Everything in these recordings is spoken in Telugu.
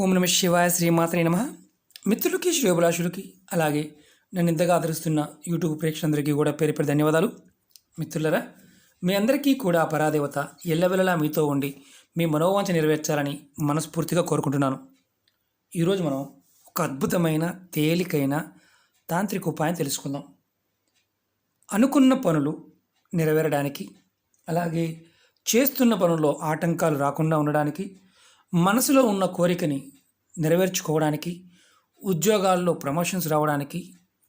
ఓం నమ శివాయ శ్రీమాత్రే నమ. మిత్రులకి శ్రేయోభిలాషులకి అలాగే నన్ను ఇంతగా ఆదరిస్తున్న యూట్యూబ్ ప్రేక్షకులందరికీ కూడా పేరు పేరు ధన్యవాదాలు. మిత్రులరా మీ అందరికీ కూడా పరాదేవత ఎల్లవెల్లలా మీతో ఉండి మీ మనోవాంఛ నెరవేర్చాలని మనస్ఫూర్తిగా కోరుకుంటున్నాను. ఈరోజు మనం ఒక అద్భుతమైన తేలికైన తాంత్రిక ఉపాయం తెలుసుకుందాం. అనుకున్న పనులు నెరవేరడానికి అలాగే చేస్తున్న పనుల్లో ఆటంకాలు రాకుండా ఉండడానికి మనసులో ఉన్న కోరికని నెరవేర్చుకోవడానికి ఉద్యోగాల్లో ప్రమోషన్స్ రావడానికి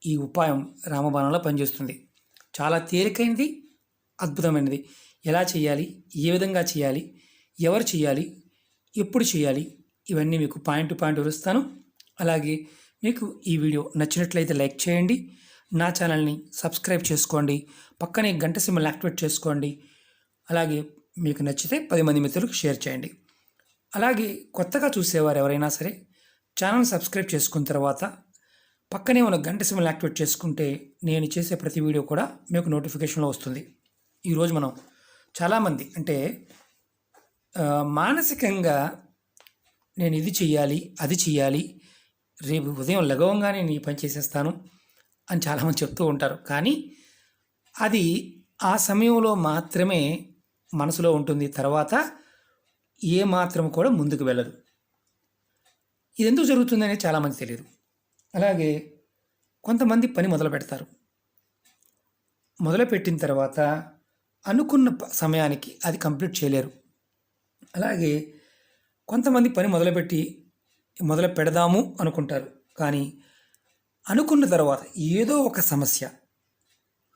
ఈ ఉపాయం రామబాణంలో పనిచేస్తుంది. చాలా తేలికైనది అద్భుతమైనది. ఎలా చేయాలి ఏ విధంగా చేయాలి ఎవరు చేయాలి ఎప్పుడు చేయాలి ఇవన్నీ మీకు పాయింట్ టు పాయింట్ వివరిస్తాను. అలాగే మీకు ఈ వీడియో నచ్చినట్లయితే లైక్ చేయండి నా ఛానల్ని సబ్స్క్రైబ్ చేసుకోండి పక్కనే గంట సిమ్మల్ని యాక్టివేట్ చేసుకోండి అలాగే మీకు నచ్చితే పది మంది మిత్రులకు షేర్ చేయండి. అలాగే కొత్తగా చూసేవారు ఎవరైనా సరే ఛానల్ సబ్స్క్రైబ్ చేసుకున్న తర్వాత పక్కనే ఉన్న గంట సింబల్ యాక్టివేట్ చేసుకుంటే నేను చేసే ప్రతి వీడియో కూడా మీకు నోటిఫికేషన్లో వస్తుంది. ఈరోజు మనం చాలామంది అంటే మానసికంగా నేను ఇది చెయ్యాలి అది చెయ్యాలి రేపు ఉదయం లగవంగానే నేను ఈ పని చేసేస్తాను అని చాలామంది చెప్తూ ఉంటారు. కానీ అది ఆ సమయంలో మాత్రమే మనసులో ఉంటుంది. తర్వాత ఏ మాత్రం కూడా ముందుకు వెళ్ళదు. ఇది ఎందుకు జరుగుతుందనేది చాలామంది తెలియదు. అలాగే కొంతమంది పని మొదలు పెడతారు. మొదలుపెట్టిన తర్వాత అనుకున్న సమయానికి అది కంప్లీట్ చేయలేరు. అలాగే కొంతమంది పని మొదలుపెట్టి మొదలు పెడదాము అనుకుంటారు. కానీ అనుకున్న తర్వాత ఏదో ఒక సమస్య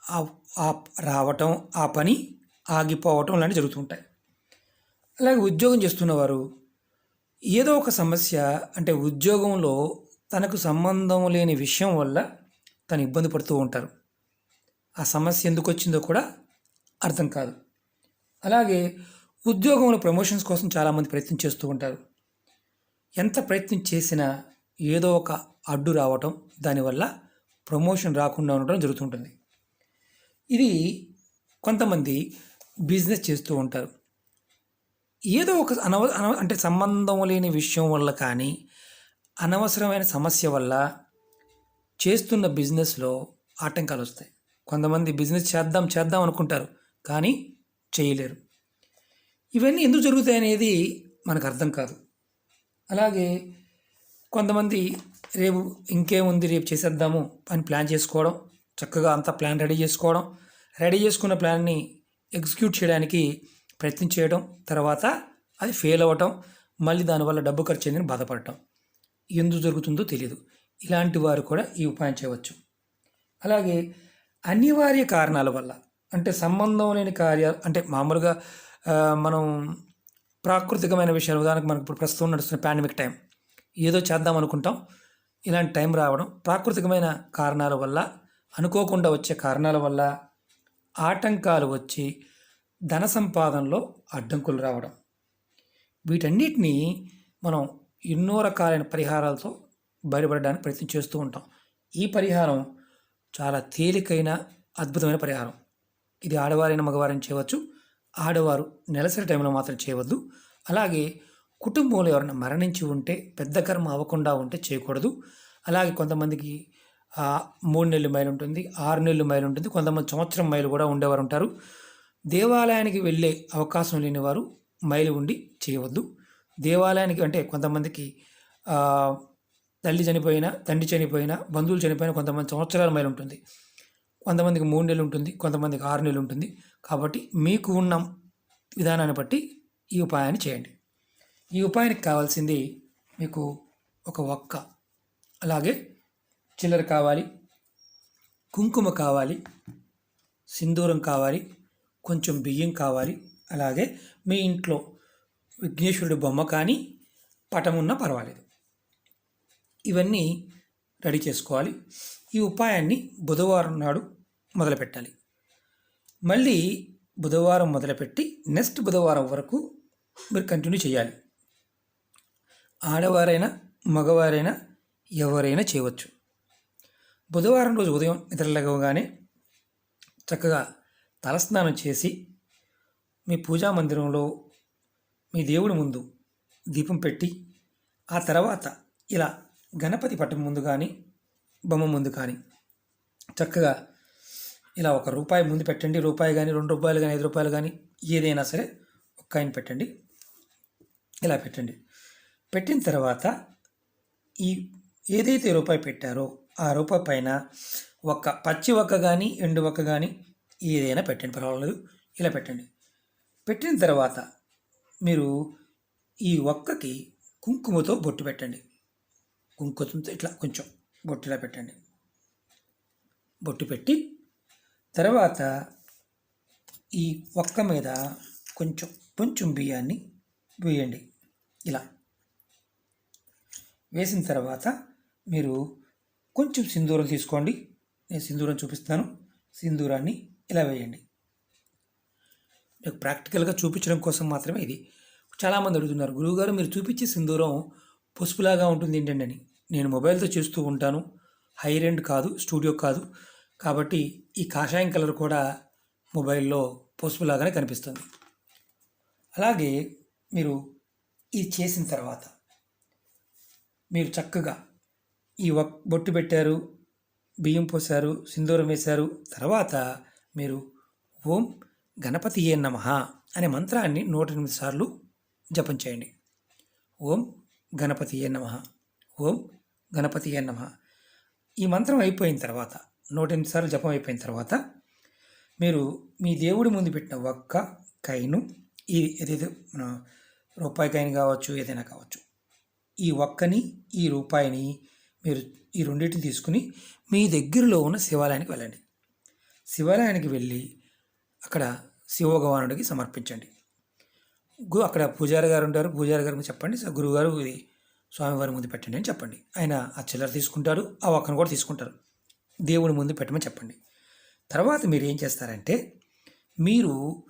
ఆ- ఆ రావటం ఆ పని ఆగిపోవటం లాంటివి జరుగుతుంటాయి అలాగే ఉద్యోగం చేస్తున్నవారు ఏదో ఒక సమస్య అంటే ఉద్యోగంలో తనకు సంబంధం లేని విషయం వల్ల తను ఇబ్బంది పడుతూ ఉంటారు. ఆ సమస్య ఎందుకు వచ్చిందో కూడా అర్థం కాదు. అలాగే ఉద్యోగంలో ప్రమోషన్స్ కోసం చాలామంది ప్రయత్నం చేస్తూ ఉంటారు. ఎంత ప్రయత్నం చేసినా ఏదో ఒక అడ్డు రావటం దానివల్ల ప్రమోషన్ రాకుండా ఉండడం జరుగుతుంటుంది. ఇది కొంతమంది బిజినెస్ చేస్తూ ఉంటారు. ఏదో ఒక అనవ అనవ అంటే సంబంధం లేని విషయం వల్ల కానీ అనవసరమైన సమస్య వల్ల చేస్తున్న బిజినెస్లో ఆటంకాలు వస్తాయి కొంతమంది బిజినెస్ చేద్దాం చేద్దాం అనుకుంటారు కానీ చేయలేరు. ఇవన్నీ ఎందుకు జరుగుతాయి అనేది మనకు అర్థం కాదు. అలాగే కొంతమంది రేపు ఇంకేముంది రేపు చేసేద్దాము అని ప్లాన్ చేసుకోవడం చక్కగా అంతా ప్లాన్ రెడీ చేసుకోవడం రెడీ చేసుకున్న ప్లాన్ని ఎగ్జిక్యూట్ చేయడానికి ప్రయత్నం చేయడం తర్వాత అది ఫెయిల్ అవ్వటం మళ్ళీ దానివల్ల డబ్బు ఖర్చు అయిందని బాధపడటం. ఎందుకు జరుగుతుందో తెలియదు ఇలాంటి వారు కూడా ఈ ఉపాయం చేయవచ్చు. అలాగే అనివార్య కారణాల వల్ల అంటే సంబంధం లేని కార్యాలు అంటే మామూలుగా మనం ప్రాకృతికమైన విషయాలు ఉదాహరణకు మనకు ఇప్పుడు ప్రస్తుతం నడుస్తున్న పాండమిక్ టైం ఏదో చేద్దాం అనుకుంటాం. ఇలాంటి టైం రావడం ప్రాకృతికమైన కారణాల వల్ల అనుకోకుండా వచ్చే కారణాల వల్ల ఆటంకాలు వచ్చి ధన సంపాదనలో అడ్డంకులు రావడం. వీటన్నిటినీ మనం ఎన్నో రకాలైన పరిహారాలతో బయటపడడానికి ప్రయత్నం చేస్తూ ఉంటాం. ఈ పరిహారం చాలా తేలికైన అద్భుతమైన పరిహారం. ఇది ఆడవారైన మగవారైన చేయవచ్చు. ఆడవారు నెలసరి టైంలో మాత్రం చేయవద్దు. అలాగే కుటుంబంలో ఎవరైనా మరణించి ఉంటే పెద్ద కర్మ అవ్వకుండా ఉంటే చేయకూడదు. అలాగే కొంతమందికి మూడు నెలలు మైలు ఉంటుంది ఆరు నెలలు మైలు ఉంటుంది కొంతమంది సంవత్సరం మైలు కూడా ఉండేవారు ఉంటారు. దేవాలయానికి వెళ్ళే అవకాశం లేని వారు మైలు ఉండి చేయవద్దు. దేవాలయానికి అంటే కొంతమందికి తల్లి చనిపోయినా తండ్రి చనిపోయినా బంధువులు చనిపోయినా కొంతమంది సంవత్సరాల మైలు ఉంటుంది కొంతమందికి మూడు నెలలు ఉంటుంది కొంతమందికి ఆరు నెలలు ఉంటుంది. కాబట్టి మీకు ఉన్న విధానాన్ని బట్టి ఈ ఉపాయాన్ని చేయండి. ఈ ఉపాయానికి కావాల్సింది మీకు ఒక ఒక్క అలాగే చిల్లర కావాలి కుంకుమ కావాలి సింధూరం కావాలి కొంచెం బియ్యం కావాలి. అలాగే మీ ఇంట్లో విఘ్నేశ్వరుడి బొమ్మ కానీ పటం ఉన్నా పర్వాలేదు. ఇవన్నీ రెడీ చేసుకోవాలి. ఈ ఉపాయాన్ని బుధవారం నాడు మొదలుపెట్టాలి. మళ్ళీ బుధవారం మొదలుపెట్టి నెక్స్ట్ బుధవారం వరకు మీరు కంటిన్యూ చేయాలి. ఆడవారైనా మగవారైనా ఎవరైనా చేయవచ్చు. బుధవారం రోజు ఉదయం నిద్రలేగగానే చక్కగా తలస్నానం చేసి మీ పూజా మందిరంలో మీ దేవుడి ముందు దీపం పెట్టి ఆ తర్వాత ఇలా గణపతి పట్టం ముందు కానీ బొమ్మ ముందు కానీ చక్కగా ఇలా ఒక రూపాయి ముందు పెట్టండి. రూపాయి కానీ రెండు రూపాయలు కానీ ఐదు రూపాయలు కానీ ఏదైనా సరే ఒక కాయిన్ పెట్టండి. ఇలా పెట్టండి. పెట్టిన తర్వాత ఈ ఏదైతే రూపాయి పెట్టారో ఆ రూపాయి పైన ఒక పచ్చి ఒక్క కానీ ఎండు ఒక్క కానీ ఏదైనా పెట్టండి పర్వాలేదు. ఇలా పెట్టండి. పెట్టిన తర్వాత మీరు ఈ ఒక్కకి కుంకుమతో బొట్టు పెట్టండి. కుంకుమతో ఇట్లా కొంచెం బొట్టు ఇలా పెట్టండి. బొట్టు పెట్టి తర్వాత ఈ ఒక్క మీద కొంచెం కొంచెం బియ్యాన్ని వేయండి. ఇలా. వేసిన తర్వాత మీరు కొంచెం సింధూరం తీసుకోండి. నేను సింధూరం చూపిస్తాను సింధూరాన్ని ఇలా వేయండి. మీకు ప్రాక్టికల్గా చూపించడం కోసం మాత్రమే ఇది. చాలామంది అడుగుతున్నారు గురువుగారు మీరు చూపించే సింధూరం పసుపులాగా ఉంటుంది ఏంటండి? అని. నేను మొబైల్తో చేస్తూ ఉంటాను. హై రెండ్ కాదు స్టూడియో కాదు. కాబట్టి ఈ కాషాయం కలర్ కూడా మొబైల్లో పసుపులాగానే కనిపిస్తుంది. అలాగే మీరు ఇది చేసిన తర్వాత మీరు చక్కగా ఈ బొట్టు పెట్టారు బియ్యం పోసారు సింధూరం వేశారు తర్వాత మీరు ఓం గణపతి ఏ నమ అనే మంత్రాన్ని నూట ఎనిమిది సార్లు జపం చేయండి. ఓం గణపతి ఏ నమ ఓం గణపతి ఏ నమ. ఈ మంత్రం అయిపోయిన తర్వాత నూట ఎనిమిది సార్లు జపం అయిపోయిన తర్వాత మీరు మీ దేవుడి ముందు పెట్టిన ఒక్క కైను ఈ ఏదైతే మన రూపాయి కాయిన్ కావచ్చు ఏదైనా కావచ్చు ఈ ఒక్కని ఈ రూపాయిని మీరు ఈ రెండింటిని తీసుకుని మీ దగ్గరలో ఉన్న శివాలయానికి వెళ్ళండి. శివాలయానికి వెళ్ళి అక్కడ శివభగవానుడికి సమర్పించండి. గు అక్కడ పూజారి గారు ఉంటారు. పూజారి గారికి చెప్పండి. "సార్, గురువుగారు ఇది స్వామివారి ముందు పెట్టండి అని చెప్పండి. ఆయన ఆ చిల్లర తీసుకుంటారు. ఆ ఒక్కను కూడా తీసుకుంటారు. దేవుడి ముందు పెట్టమని చెప్పండి. తర్వాత మీరు ఏం చేస్తారంటే మీరు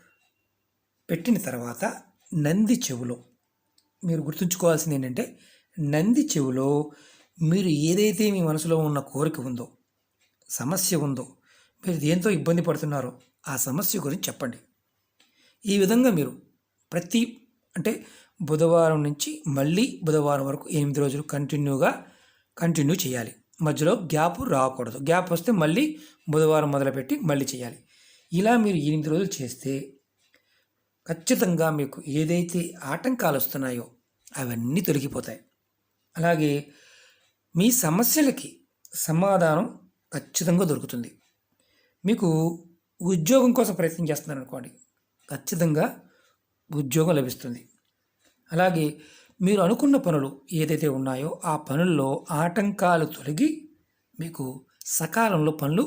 పెట్టిన తర్వాత నంది చెవులో మీరు గుర్తుంచుకోవాల్సింది ఏంటంటే నంది చెవులో మీరు ఏదైతే మీ మనసులో ఉన్న కోరిక ఉందో సమస్య ఉందో మీరు దేంతో ఇబ్బంది పడుతున్నారో? ఆ సమస్య గురించి చెప్పండి. ఈ విధంగా మీరు ప్రతి అంటే బుధవారం నుంచి మళ్ళీ బుధవారం వరకు ఎనిమిది రోజులు కంటిన్యూగా కంటిన్యూ చేయాలి. మధ్యలో గ్యాప్ రాకూడదు. గ్యాప్ వస్తే మళ్ళీ బుధవారం మొదలుపెట్టి మళ్ళీ చేయాలి. ఇలా మీరు ఎనిమిది రోజులు చేస్తే ఖచ్చితంగా మీకు ఏదైతే ఆటంకాలు వస్తున్నాయో అవన్నీ తొలగిపోతాయి. అలాగే మీ సమస్యలకి సమాధానం ఖచ్చితంగా దొరుకుతుంది. మీకు ఉద్యోగం కోసం ప్రయత్నం చేస్తున్నారు అనుకోండి ఖచ్చితంగా ఉద్యోగం లభిస్తుంది. అలాగే మీరు అనుకున్న పనులు ఏదైతే ఉన్నాయో ఆ పనుల్లో ఆటంకాలు తొలగి మీకు సకాలంలో పనులు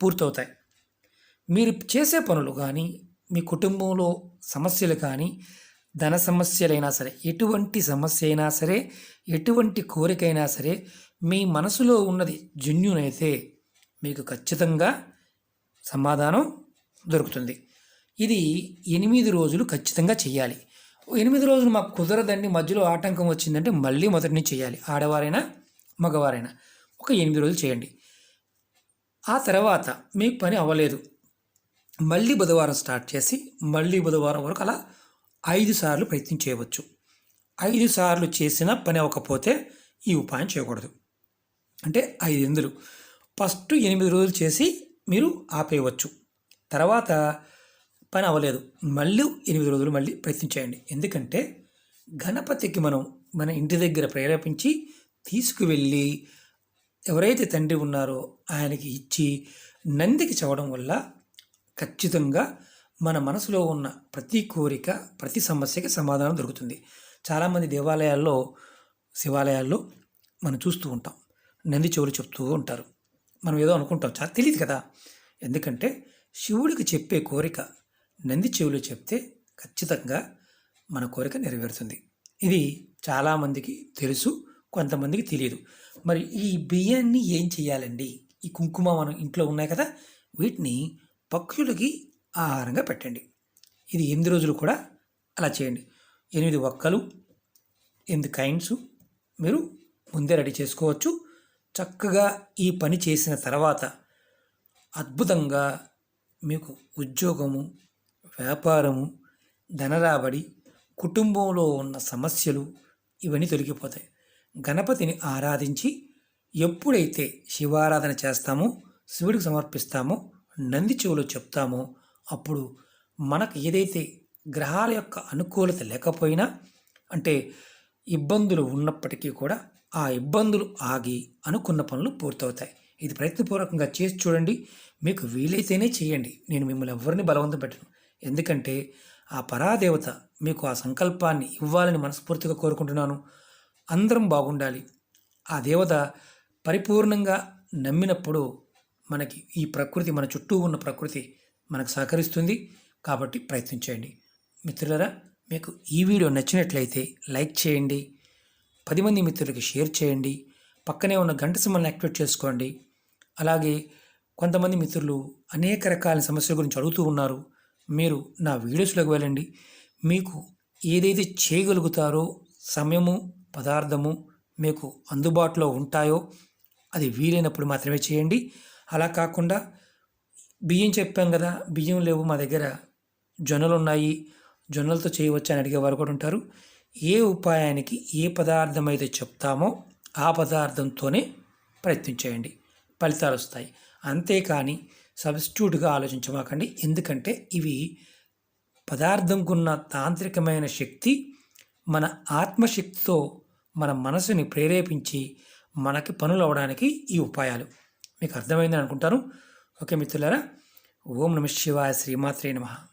పూర్తవుతాయి. మీరు చేసే పనులు కానీ మీ కుటుంబంలో సమస్యలు కానీ ధన సమస్యలైనా సరే ఎటువంటి సమస్య అయినా సరే ఎటువంటి కోరికైనా సరే మీ మనసులో ఉన్నది జన్యునైతే మీకు ఖచ్చితంగా సమాధానం దొరుకుతుంది. ఇది ఎనిమిది రోజులు ఖచ్చితంగా చేయాలి ఓ ఎనిమిది రోజులు మాకు కుదరదండి. మధ్యలో ఆటంకం వచ్చిందంటే మళ్ళీ మొదటి నుంచి చేయాలి ఆడవారైనా మగవారైనా. ఒక ఎనిమిది రోజులు చేయండి. ఆ తర్వాత మీకు పని అవ్వలేదు. మళ్ళీ బుధవారం స్టార్ట్ చేసి మళ్ళీ బుధవారం వరకు అలా ఐదు సార్లు ప్రయత్నం చేయవచ్చు. ఐదు సార్లు చేసినా పని అవ్వకపోతే ఈ ఉపాయం చేయకూడదు. అంటే ఐదు ఎందులు? ఫస్ట్ ఎనిమిది రోజులు చేసి మీరు ఆపేయవచ్చు. తర్వాత పని అవ్వలేదు. మళ్ళీ ఎనిమిది రోజులు మళ్ళీ ప్రయత్నం చేయండి. ఎందుకంటే గణపతికి మనం మన ఇంటి దగ్గర ప్రేరేపించి తీసుకువెళ్ళి ఎవరైతే తండ్రి ఉన్నారో ఆయనకి ఇచ్చి నందికి చవడం వల్ల ఖచ్చితంగా మన మనసులో ఉన్న ప్రతి కోరిక ప్రతి సమస్యకి సమాధానం దొరుకుతుంది. చాలామంది దేవాలయాల్లో శివాలయాల్లో మనం చూస్తూ ఉంటాం. నంది చెవులు చెప్తూ ఉంటారు. మనం ఏదో అనుకుంటాం. చాలా తెలియదు కదా. ఎందుకంటే శివుడికి చెప్పే కోరిక నంది చెవులు చెప్తే ఖచ్చితంగా మన కోరిక నెరవేరుతుంది. ఇది చాలామందికి తెలుసు కొంతమందికి తెలియదు. మరి ఈ బియ్యాన్ని ఏం చేయాలండి ఈ కుంకుమ మనం ఇంట్లో ఉన్నాయి కదా వీటిని పక్షులకి ఆహారంగా పెట్టండి. ఇది ఎనిమిది రోజులు కూడా అలా చేయండి. ఎనిమిది ఒక్కలు ఎనిమిది కైండ్స్ మీరు ముందే రెడీ చేసుకోవచ్చు. చక్కగా ఈ పని చేసిన తర్వాత అద్భుతంగా మీకు ఉద్యోగము వ్యాపారము ధనరాబడి కుటుంబంలో ఉన్న సమస్యలు ఇవన్నీ తొలగిపోతాయి. గణపతిని ఆరాధించి ఎప్పుడైతే శివారాధన చేస్తామో శివుడికి సమర్పిస్తామో నంది చెవులో చెప్తామో అప్పుడు మనకు ఏదైతే గ్రహాల యొక్క అనుకూలత లేకపోయినా అంటే ఇబ్బందులు ఉన్నప్పటికీ కూడా ఆ ఇబ్బందులు ఆగి అనుకున్న పనులు పూర్తవుతాయి. ఇది ప్రయత్నపూర్వకంగా చేసి చూడండి. మీకు వీలైతేనే చేయండి. నేను మిమ్మల్ని ఎవరిని బలవంతం పెట్టను. ఎందుకంటే ఆ పరాదేవత మీకు ఆ సంకల్పాన్ని ఇవ్వాలని మనస్ఫూర్తిగా కోరుకుంటున్నాను. అందరం బాగుండాలి. ఆ దేవత పరిపూర్ణంగా నమ్మినప్పుడు మనకి ఈ ప్రకృతి మన చుట్టూ ఉన్న ప్రకృతి మనకు సహకరిస్తుంది. కాబట్టి ప్రయత్నించండి మిత్రులరా మీకు ఈ వీడియో నచ్చినట్లయితే లైక్ చేయండి. పది మంది మిత్రులకి షేర్ చేయండి. పక్కనే ఉన్న గంట సింబల్ని యాక్టివేట్ చేసుకోండి. అలాగే కొంతమంది మిత్రులు అనేక రకాల సమస్యల గురించి అడుగుతూ ఉన్నారు. మీరు నా వీడియోస్లోకి వెళ్ళండి. మీకు ఏదైతే చేయగలుగుతారో సమయము పదార్థము మీకు అందుబాటులో ఉంటాయో అది వీలైనప్పుడు మాత్రమే చేయండి. అలా కాకుండా బియ్యం చెప్పాం కదా బియ్యం లేవు మా దగ్గర జొన్నలు ఉన్నాయి. జొన్నలతో చేయవచ్చు అని అడిగేవారు కూడా ఉంటారు. ఏ ఉపాయానికి ఏ పదార్థం అయితే చెప్తామో ఆ పదార్థంతోనే ప్రయత్నం చేయండి. ఫలితాలు వస్తాయి. అంతేకాని సబ్స్టిట్యూట్గా ఆలోచించమాకండి. ఎందుకంటే ఇవి పదార్థంకున్న తాంత్రికమైన శక్తి మన ఆత్మశక్తితో మన మనసుని ప్రేరేపించి మనకి పనులు అవడానికి ఈ ఉపాయాలు. మీకు అర్థమైందని అనుకుంటాను. ఓకే మిత్రులారా ఓం నమ శివాయ శ్రీమాత్రే నమః.